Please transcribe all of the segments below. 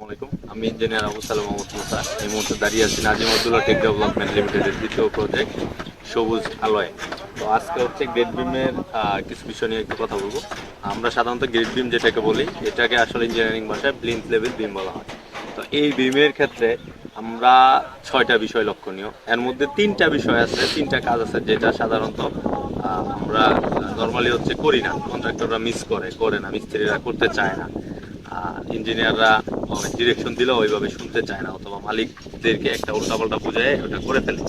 আসসালামাইকুম আমি ইঞ্জিনিয়ার আবু সালাম মোহাম্মদ মুসা। এই মুহূর্তে দাঁড়িয়ে আছি নাজিমুদ্দুল্লাহ টেক ডেভেলপমেন্ট লিমিটেডের দ্বিতীয় প্রজেক্ট সবুজ আলয়। তো আজকে হচ্ছে গ্রেড বিমের কিছু বিষয় নিয়ে একটু কথা বলব। আমরা সাধারণত গ্রেড বিম যেটাকে বলি, এটাকে আসলে ইঞ্জিনিয়ারিং ভাষায় ব্লিন্থ লেভেল বিম বলা হয়। তো এই বিমের ক্ষেত্রে আমরা ছয়টা বিষয় লক্ষণীয়। এর মধ্যে তিনটা বিষয় আছে, তিনটা কাজ আছে যেটা সাধারণত আমরা নর্মালি হচ্ছে করি না। কন্ট্রাক্টররা মিস করে করে না, মিস্ত্রিরা করতে চায় না। ইঞ্জিনিয়াররা ডিরেকশন দিলেও ওইভাবে শুনতে চায় না, অথবা মালিকদেরকে একটা উল্টাপাল্টা বুঝায় ওটা করে ফেলে।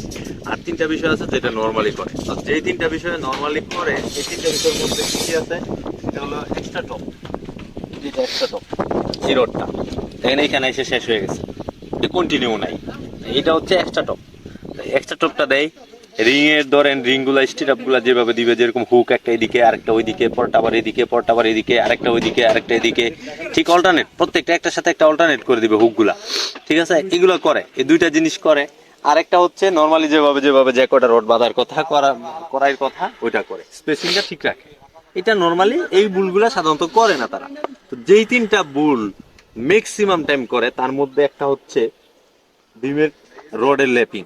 আর তিনটা বিষয় আছে যেটা নর্মালি করে। তো যেই তিনটা বিষয় নর্মালি করে, এই তিনটা বিষয়ের মধ্যে কি কি আছে? সেটা হলো এক্সট্রা টপ যেটা এক্সট্রা টপ এই রোডটা দেখেন এইখানে এসে শেষ হয়ে গেছে। কন্টিনিউ নাই। এটা হচ্ছে এক্সট্রা টপ এক্সট্রা টপটা দেয় রিং এর ধরেন রিংগুলা স্টিরাপগুলা যেভাবে দিবে যেরকম হুক একটা এদিকে আরেকটা ওইদিকে পরটা আবার এদিকে পরটা আবার এদিকে আরেকটা ওইদিকে আরেকটা এদিকে ঠিক অল্টারনেট প্রত্যেকটা একটার সাথে একটা অল্টারনেট করে দিবে হুকগুলা ঠিক আছে? এগুলো করে এই দুইটা জিনিস করে। আরেকটা হচ্ছে নর্মালি যেভাবে যেভাবে যে কটা রড বাঁধার কথা করা করার কথা ওইটা করে। স্পেসিংটা ঠিক রাখে। এটা নর্মালি এই বুলগুলা সাধারণত করে না তারা। তো যেই তিনটা বুল ম্যাক্সিমাম টাইম করে তার মধ্যে একটা হচ্ছে ডিমের রডের ল্যাপিং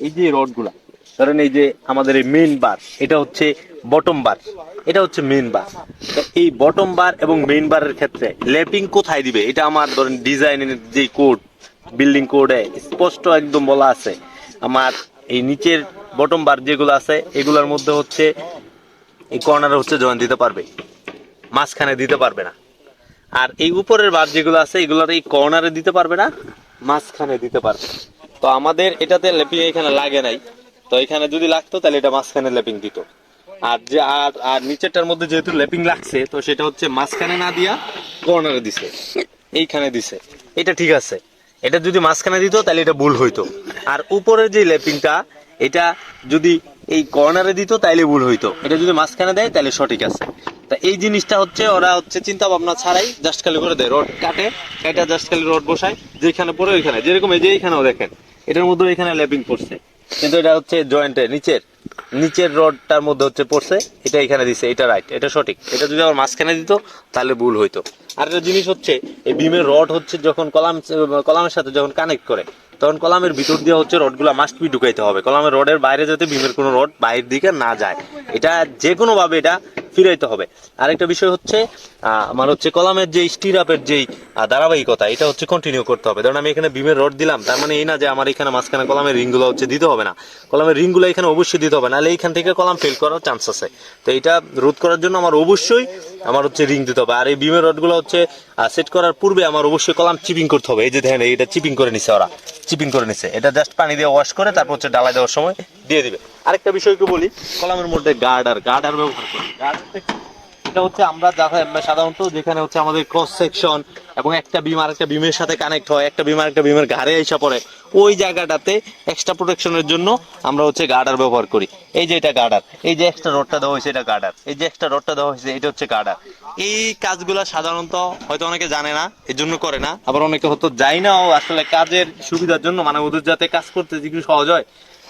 এই যে রডগুলা ধরেন এই যে আমাদের এই মেইন বার এটা হচ্ছে বটম বার এটা হচ্ছে মেইন বার এই বটম বার এবং মেইন বারের ক্ষেত্রে ল্যাপিং কোথায় দিবে? এটা আমার ধরেন ডিজাইনের যে কোড বিল্ডিং কোডে স্পষ্ট একদম বলা আছে। আমার এই নিচের বটম বার যেগুলো আছে, এগুলোর মধ্যে হচ্ছে এই কর্নারে হচ্ছে জয়েন দিতে পারবে। মাঝখানে দিতে পারবে না। আর এই উপরের বার যেগুলো আছে, এগুলোর এই কর্নারে দিতে পারবে না, মাঝখানে দিতে পারবে। তো আমাদের এটাতে ল্যাপিং এখানে লাগে নাই। তো এখানে যদি লাগতো, তাহলে এটা মাঝখানে ল্যাপিং দিত। আর যে, আর আর নিচেরটার মধ্যে যেহেতু ল্যাপিং লাগছে, তো সেটা হচ্ছে মাঝখানে না দিয়া কর্নারে দিছে। এইখানে দিছে। এটা ঠিক আছে। এটা যদি মাঝখানে দিত, তাহলে এটা ভুল হইতো। আর উপরের যে ল্যাপিংটা এটা যদি এই কর্নারে দিত, তাইলে ভুল হইতো। এটা যদি মাঝখানে দেয় তাহলে সঠিক আছে। তা এই জিনিসটা হচ্ছে, ওরা হচ্ছে চিন্তা ভাবনা ছাড়াই জাস্ট খালি করে দেয়। রড কাটে এটা জাস্ট খালি রড বসায়, যেখানে পরে ওইখানে। যেরকম এই যে এইখানেও দেখেন, এটার মধ্যে এখানে ল্যাপিং পড়ছে কিন্তু এটা হচ্ছে জয়েন্টে নিচের। নিচের রডটার মধ্যে হচ্ছে পড়ছে, এটা এখানে দিছে, এটা রাইট এটা সঠিক। এটা যদি আবার মাঝখানে দিত, তাহলে ভুল হইতো। আর একটা জিনিস হচ্ছে, এই বিমের রড হচ্ছে যখন কলাম, কলামের সাথে যখন কানেক্ট করে, তখন কলামের ভিতর দিয়ে হচ্ছে রডগুলো মাস্ট বি ঢুকাইতে হবে। কলামের রডের বাইরে যাতে বিমের কোনো রড বাইরের দিকে না যায়। এটা যে কোনো ভাবে এটা ফিরাইতে হবে। আরেকটা বিষয় হচ্ছে আমার হচ্ছে কলামের যে স্টিরাপের যেই ধারাবাহিকতা, এটা হচ্ছে কন্টিনিউ করতে হবে। ধরুন আমি এখানে বিমের রড দিলাম, তার মানে এই না যে আমার এখানে মাঝখানে কলামের রিংগুলো হচ্ছে দিতে হবে না। কলামের রিংগুলো এখানে অবশ্যই দিতে হবে, নাহলে এইখান থেকে কলাম ফেল করার চান্স আছে। তো এটা রোধ করার জন্য আমার অবশ্যই আমার হচ্ছে রিং দিতে হবে। আর এই বিমের রডগুলো হচ্ছে সেট করার পূর্বে আমার অবশ্যই কলাম চিপিং করতে হবে। এই যে দেখেন এটা চিপিং করে নিছে ওরা চিপিং করে নিছে। এটা জাস্ট পানি দিয়ে ওয়াশ করে তারপর হচ্ছে ডালাই দেওয়ার সময় দিয়ে দিবে। আরেকটা বিষয়কে বলি, কলামের মধ্যে গার্ডার গার্ডার ব্যবহার করি। গার্ডার এটা হচ্ছে আমরা দেখা- সাধারণত যেখানে হচ্ছে আমাদের ক্রস সেকশন এবং একটা বিম আরেকটা বিমের সাথে কানেক্ট হয়, একটা বিম আরেকটা বিমের ঘাড়ে এসে পড়ে। ওই জায়গাটাতে এক্সট্রা প্রোটেকশনের জন্য আমরা হচ্ছে গার্ডার ব্যবহার করি। এই যে এটা গার্ডার এই যে এক্সট্রা রডটা দেওয়া হয়েছে এটা গার্ডার এই যে এক্সট্রা রডটা দেওয়া হয়েছে এটা হচ্ছে গার্ডার এই কাজগুলো সাধারণত হয়তো অনেকে জানে না এর জন্য করে না, আবার অনেকে হয়তো যায় না ও আসলে কাজের সুবিধার জন্য মানে ওদের যাতে কাজ করতে যেগুলো সহজ হয়।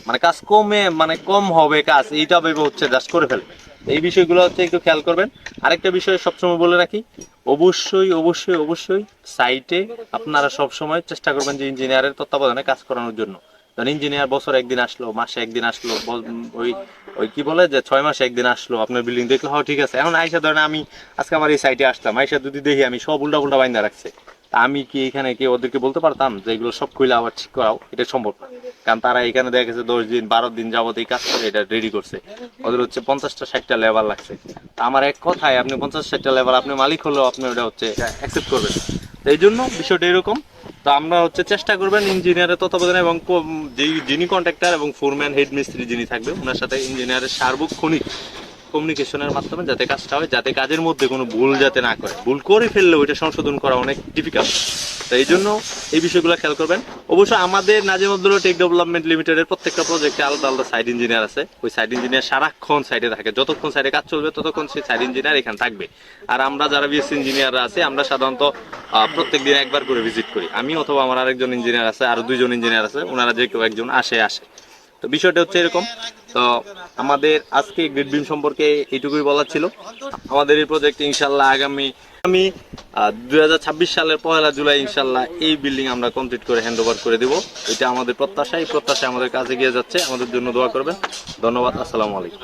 মানে কাজ কমে মানে কম হবে কাজ, এইটা ভেবে হচ্ছে জাস্ট করে ফেলবে। এই বিষয়গুলো হচ্ছে একটু খেয়াল করবেন। আরেকটা বিষয় সবসময় বলে রাখি, অবশ্যই অবশ্যই অবশ্যই সাইটে আপনারা সবসময় চেষ্টা করবেন যে ইঞ্জিনিয়ারের তত্ত্বাবধানে কাজ করানোর জন্য। ধরেন ইঞ্জিনিয়ার বছর একদিন আসলো, মাসে একদিন আসলো ওই ওই কি বলে যে ছয় মাসে একদিন আসলো, আপনার বিল্ডিং দেখল হ্যাঁ ঠিক আছে। এখন আইসা ধরেন আমি আজকে আমার এই সাইটে আসলাম, আইসা যদি দেখি আমি সব উল্টা উল্টা বাইন্দা রাখছে। আমি কি এখানে কি ওদেরকে বলতে পারতাম যে এগুলো সব খুলে আবার ঠিক করাও? এটা সম্ভব না। কারণ তারা এখানে দেখা গেছে দশ দিন, বারো দিন যাবত এই কাজ করে এটা রেডি করছে। ওদের হচ্ছে পঞ্চাশটা, ষাটটা লেবার লাগছে। আমার এক কথায়, আপনি পঞ্চাশ, ষাটটা লেবার আপনি মালিক হলেও আপনি ওটা হচ্ছে অ্যাকসেপ্ট করবেন। এই জন্য বিষয়টা এরকম। তো আমরা হচ্ছে চেষ্টা করবেন ইঞ্জিনিয়ারের তত্ত্বাবধানে এবং যিনি কন্ট্রাক্টর এবং ফোরম্যান হেড মিস্ত্রি যিনি থাকবে, ওনার সাথে ইঞ্জিনিয়ারের সার্বক্ষণিক কমিউনিকেশনের মাধ্যমে যাতে কাজটা হয়, যাতে কাজের মধ্যে কোনো ভুল যাতে না করে। ভুল করে ফেললে ওইটা সংশোধন করা অনেক ডিফিকাল্ট তো এই জন্য এই বিষয়গুলো খেয়াল করবেন। অবশ্য আমাদের নাজিমুদ্দুল্লাহ টেক ডেভেলপমেন্ট লিমিটেডের প্রত্যেকটা প্রজেক্টে আলাদা আলাদা সাইড ইঞ্জিনিয়ার আছে। ওই সাইড ইঞ্জিনিয়ার সারাক্ষণ সাইডে থাকে। যতক্ষণ সাইডে কাজ চলবে, ততক্ষণ সেই সাইড ইঞ্জিনিয়ার এখানে থাকবে। আর আমরা যারা বিএসসি ইঞ্জিনিয়াররা আছে, আমরা সাধারণত প্রত্যেক দিন একবার করে ভিজিট করি। আমি অথবা আমার আরেকজন ইঞ্জিনিয়ার আছে, আর দুইজন ইঞ্জিনিয়ার আছে ওনারা যে কেউ একজন আসে আসে। তো বিষয়টা হচ্ছে এরকম। তো আমাদের আজকে গ্রিড বিম সম্পর্কে এইটুকুই বলার ছিল। আমাদের এই প্রজেক্ট ইনশাল্লাহ আগামী আমি দুই হাজার ছাব্বিশ সালের পহেলা জুলাই ইনশাল্লাহ এই বিল্ডিং আমরা কমপ্লিট করে হ্যান্ড ওভার করে দিব। এটা আমাদের প্রত্যাশা, এই প্রত্যাশা আমাদের কাজে গিয়ে যাচ্ছে। আমাদের জন্য দোয়া করবেন। ধন্যবাদ, আসসালামু আলাইকুম।